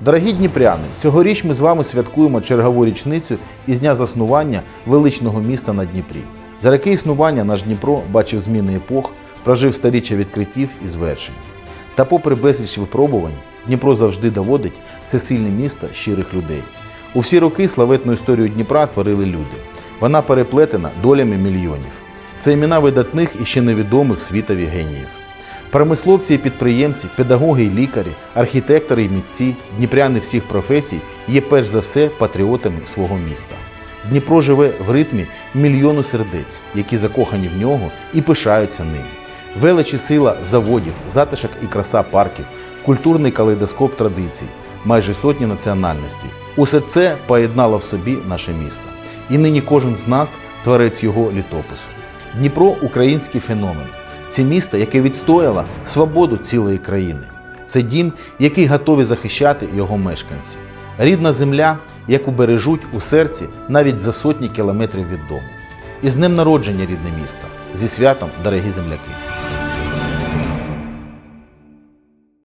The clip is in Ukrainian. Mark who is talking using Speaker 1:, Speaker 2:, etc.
Speaker 1: Дорогі дніпряни, цьогоріч ми з вами святкуємо чергову річницю із дня заснування величного міста на Дніпрі. За роки існування наш Дніпро бачив зміни епох, прожив старіччя відкриттів і звершень. Та попри безліч випробувань, Дніпро завжди доводить це сильне місто щирих людей. У всі роки славетну історію Дніпра творили люди. Вона переплетена долями мільйонів. Це імена видатних і ще невідомих світові геніїв. Промисловці і підприємці, педагоги і лікарі, архітектори і митці, дніпряни всіх професій є перш за все патріотами свого міста. Дніпро живе в ритмі мільйону сердець, які закохані в нього і пишаються ним. Велич і сила заводів, затишок і краса парків, культурний калейдоскоп традицій, майже сотні національностей. Усе це поєднало в собі наше місто. І нині кожен з нас творець його літопису. Дніпро український феномен. Це місто, яке відстояло свободу цілої країни. Це дім, який готові захищати його мешканці. Рідна земля, яку бережуть у серці навіть за сотні кілометрів від дому. І з днем народження рідне місто, зі святом, дорогі земляки!